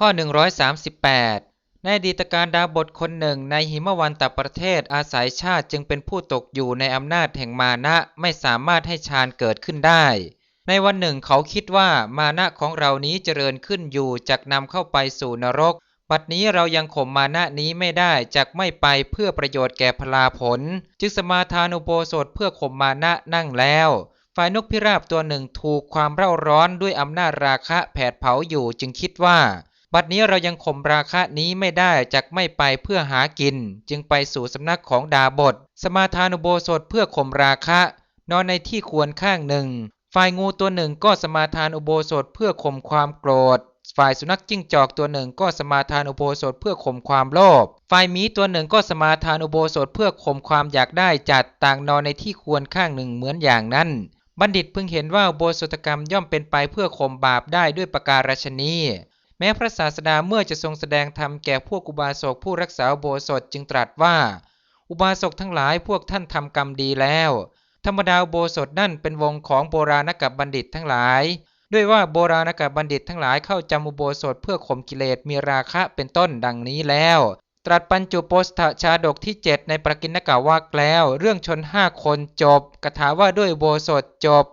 ข้อ 138 ในอดีตการดาบทคนหนึ่งในหิมวันตประเทศอาศัยชาติจึงเป็นผู้ตกอยู่ในอำนาจแห่งมานะไม่สามารถให้ฌานเกิดขึ้นได้ ในวันหนึ่งเขาคิดว่ามานะของเรานี้เจริญขึ้นอยู่จักนำเข้าไปสู่นรก ปัดนี้เรายังข่มมานะนี้ไม่ได้จักไม่ไปเพื่อประโยชน์แก่พลาผล จึงสมาทานอุโบสถเพื่อข่มมานะนั่งแล้วฝ่ายนกพิราบตัวหนึ่งถูกความเร่าร้อนด้วยอำนาจราคะแผดเผาอยู่จึงคิดว่า บัดนี้เรายังข่มราคะนี้ไม่ได้จักไม่ไปเพื่อหากิน จึงไปสู่สำนักของดาบท สมาทานอุโบสถเพื่อข่มราคะ นอนในที่ควรข้างหนึ่ง ฝ่ายงูตัวหนึ่งก็สมาทานอุโบสถเพื่อข่มความโกรธ ฝ่ายสุนัขจิ้งจอกตัวหนึ่งก็สมาทานอุโบสถเพื่อข่มความโลภ ฝ่ายหมีตัวหนึ่งก็สมาทานอุโบสถเพื่อข่มความอยากได้จัดต่างนอนในที่ควรข้างหนึ่งเหมือนอย่างนั้น บัณฑิตพึงเห็นว่าอุโบสถกรรมย่อมเป็นไปเพื่อข่มบาปได้ด้วยประการฉนี้ แม้พระศาสดาเมื่อจะทรงแสดงธรรมแก่พวกอุบาสกผู้รักษาโบสถจึงตรัสว่า อุบาสกทั้งหลายพวกท่านทำกรรมดีแล้ว ธรรมดาโบสถนั่นเป็นวงของโบราณกับบัณฑิตทั้งหลาย ด้วยว่าโบราณกับบัณฑิตทั้งหลายเข้าจำอุโบสถเพื่อข่มกิเลสมีราคะเป็นต้นดังนี้แล้ว ตรัสปัญจุโปสถชาดกที่ 7 ในประกิณกาวากแล้ว เรื่องชนห้าคนจบกถาว่าด้วยโบสถจบ